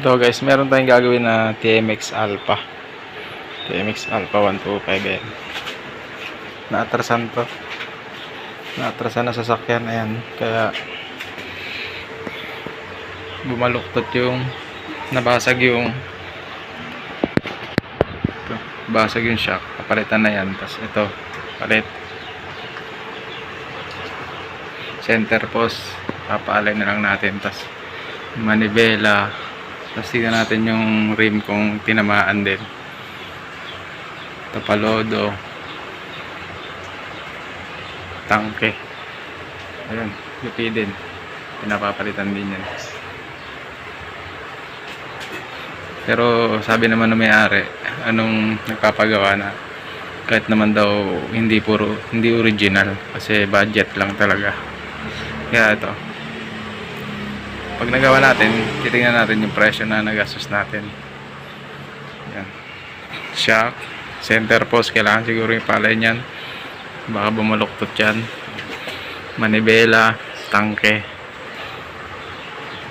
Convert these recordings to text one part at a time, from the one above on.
Ito guys, meron tayong gagawin na TMX Alpha. TMX Alpha 125 yan. Naatrasan to. Naatrasan na sasakyan. Ayan. Kaya bumaluktot yung nabasag yung ito, basag yung shock. Papalitan na yan. Tapos ito, palit. Center post. Papaalay na lang natin. Tapos manibela. Tapos tingnan natin yung rim kung tinamaan din. Tapalodo. Tangke. Ayun, lupi din. Pinapapalitan din yan. Pero sabi naman ng may-ari, anong nagpapagawa na kahit naman daw hindi puro hindi original kasi budget lang talaga. Kaya ito, pag nagawa natin, titingnan natin yung presyo na nagastos natin. Yan. Shock, center post, kailangan siguro yung palay niyan. Baka bumaluktot yan. Manibela, tangke,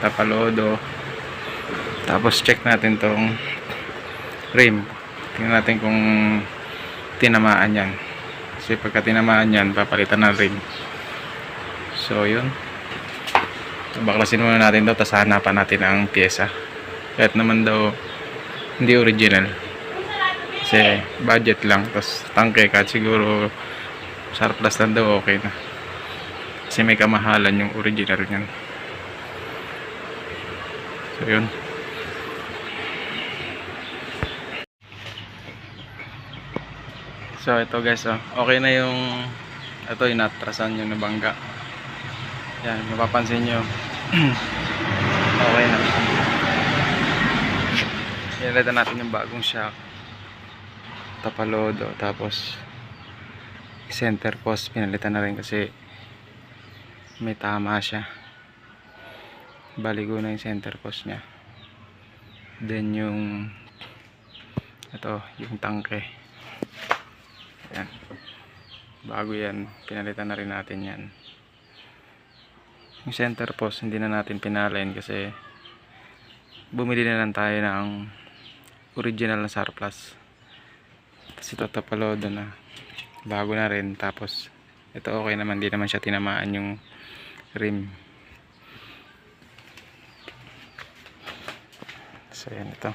tapalodo. Tapos check natin tong rim. Tingnan natin kung tinamaan yan. Kasi pagka tinamaan yan, papalitan ng rim. So, yun baklasin muna natin daw tapos hanapan natin ang pyesa. Kahit naman daw hindi original. Kasi budget lang tapos tangke kahit siguro surplus lang daw okay na. Kasi may kamahalan yung original nyan so yun. So ito guys oh, okay na yung ito yung natrasan yung nabangga yan mapapansin nyo. Okay na. Inilita natin yung bagong shock tapalodo tapos center post pinalitan na rin kasi may tama siya. Baligo na yung center post nya then yung ito yung tangke. Yan. Bago yan pinalitan na rin natin yan yung center post hindi na natin pinalain kasi bumili na lang tayo ng original na surplus. Tapos ito tapalodo na. Bago na rin tapos ito okay naman hindi naman siya tinamaan yung rim. So yan ito.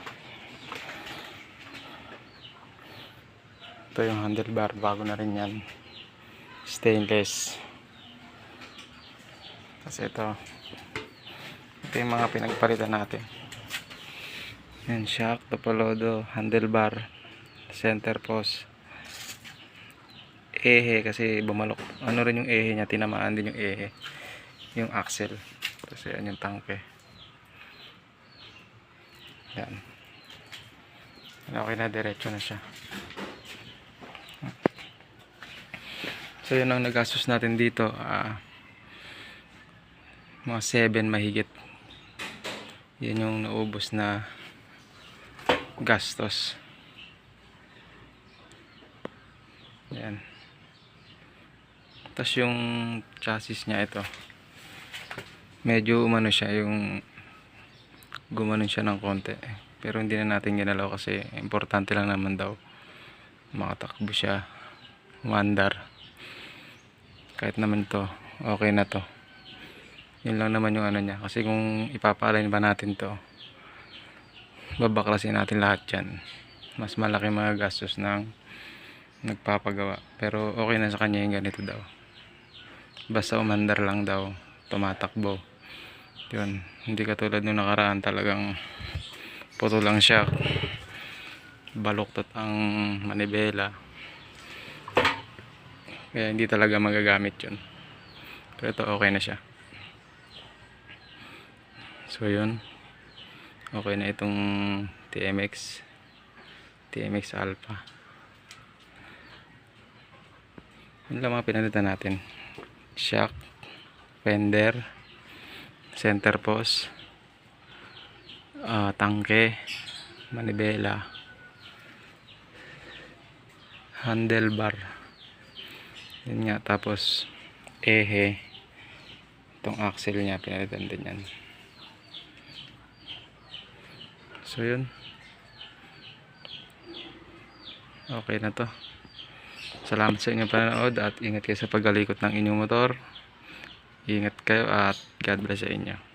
Ito yung handlebar bago na rin yan. Stainless kasi ito ito yung mga pinagpalitan natin. Yan shock, tapalodo, handlebar center post. Ehe kasi bumalok. Ano rin yung ehe niya? Tinamaan din yung ehe. Yung axle. Kasi yan yung tangke. Yan okay na. Diretso na siya. So yun ang nagastos natin dito. Ah mga 7 mahigit. Yan yung naubos na gastos. Yan tapos yung chassis niya ito. Medyo umano siya yung gumanon siya ng konti. Pero hindi na natin ginalaw kasi importante lang naman daw. Makatakbo siya. Mandar kahit naman to okay na to yun lang naman yung ano niya. Kasi kung ipapalain ba natin to babaklasin natin lahat yan. Mas malaki mga gastos ng nagpapagawa. Pero okay na sa kanya yung ganito daw. Basta umandar lang daw tumatakbo. Yun. Hindi katulad nung nakaraan talagang puto lang siya. Baluktot ang manibela. Kaya hindi talaga magagamit yun. Pero ito okay na siya so yun. Okay na itong TMX TMX Alpha. Yun lang mga pinalitan natin. Shock fender center post ah, tangke manibela handlebar yun nga tapos ehe. Itong axle niya pinalitan din yan So yun. Okay na to. Salamat sa inyong panonood at ingat kayo sa pagalikot ng inyong motor. Ingat kayo at God bless sa inyo.